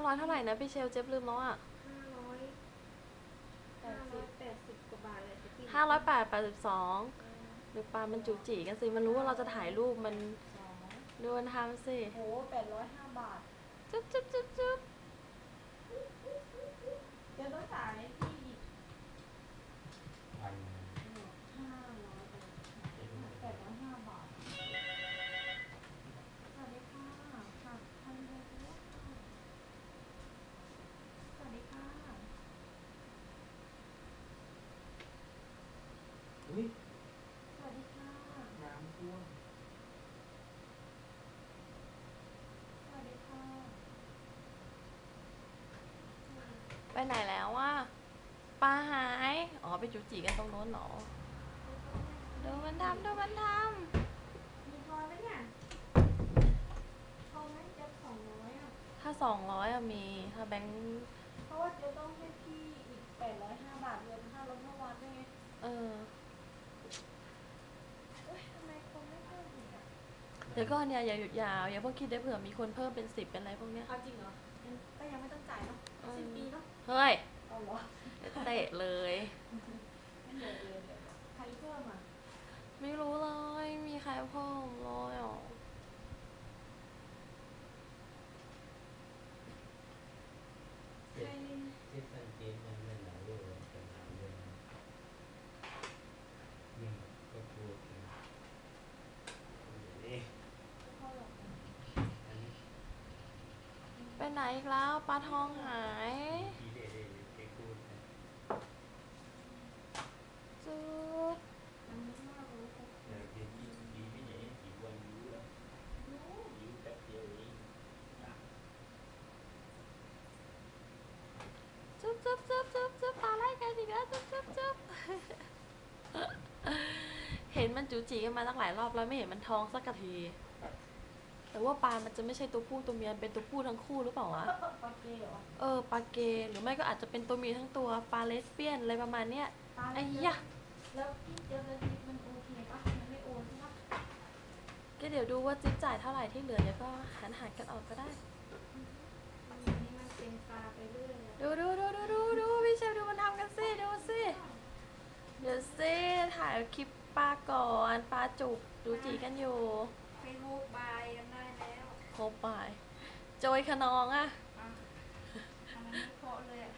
ห้าร้อยเท่าไหร่นะพี่เชลเจ็บลืมแล้วอะห้าร้อยห้าร้อยแปดสิบกว่าบาทเลยจะพี่ห้าร้อยแปดแปดสิบสองหรือปลามันจุจีกันสิ มันรู้ว่าเราจะถ่ายรูปมันสองดูมันทำสิโหแปดร้อยห้าบาท จุ๊บจุ๊บจุ๊บจุ๊บ เดี๋ยวต้องจ่ายให้พี่อีก พัน ห้าร้อยแปดร้อยห้าบาท สวัสดีค่ะค่ะทำอะไรกันเนี่ยค่ะสวัสดีค่ะ อุ้ย สวัสดีค่ะ น้ำท่วม สวัสดีค่ะ ไปไหนแล้วอะปลาหาย อ๋อไปจุจีกันตรงโน้นเหรอดูมันทำดูมันทมีทอนไหมเนี่ยทอนไหมเจ็บสองร้อยอะำถ้าสองร้อยอะมี ถ้าแบงค์เพราะว่าเจ๊ต้องให้พี่อีกแปดร้อยห้าบาทรวมค่ารถเมื่อวานด้วยไงเออ เอ้ยทำไมคนไม่เพิ่มอีกอะเดี๋ยวก็เนี่ยอย่าหยุดยาว อย่าเพิ่งคิดได้เผื่อมีคนเพิ่มเป็นสิบเป็นอะไรพวกเนี้ย เอาจริงเหรองั้น ก็ยังไม่ต้องจ่ายเนาะอืมสิ้นปีเนาะเฮ้ยเอาเหรอเดี๋ยวเตะเลย ไม่เหลือเลยเดี๋ยวใครเพิ่มอะ ไม่รู้เลย มีใครเพิ่มเลยอะ ใคร เจ็ดสังเกตมันไม่หนาวเลยแต่หนาวเลยนี่ก็พูดถึงนี่ เข้าหรอก อันนี้ ไปไหนอีกแล้วปลาทองหายจุ๊บจุ๊บจุ๊บจุ๊บจุ๊บจุ๊บปลาไล่กันอีกแล้วจุ๊บจุ๊บจุ๊บเห็นมันจูจีกันมาตั้งหลายรอบแล้วไม่เห็นมันทองสักที แต่ว่าปลามันจะไม่ใช่ตัวผู้ตัวเมียเป็นตัวผู้ทั้งคู่หรือเปล่าวะปาเกย์เหรอเออปลาเกย์หรือไม่ก็อาจจะเป็นตัวเมียทั้งตัวปลาเลสเบี้ยนอะไรประมาณเนี้ยตาไอ้ยะแล้วพี่เจอแล้วมันโอเคปะมันไม่โอนใช่ปะก็เดี๋ยวดูว่าจิ๊บจ่ายเท่าไหร่ที่เหลือเดี๋ยวก็หันหารกันออกก็ได้อันนี้มันเป็นปลาไปเรื่อยอะดูดูดูดูดูดูพี่เชฟดูมันทำกันสิดูสิเดี๋ยวสิถ่ายคลิปปลาก่อนปลาจุกดูจีกันอยู่ ไปโฮกบายกันได้แล้วโคบายโจยขนองอะอะทำอันนี้เพาะเลยอะ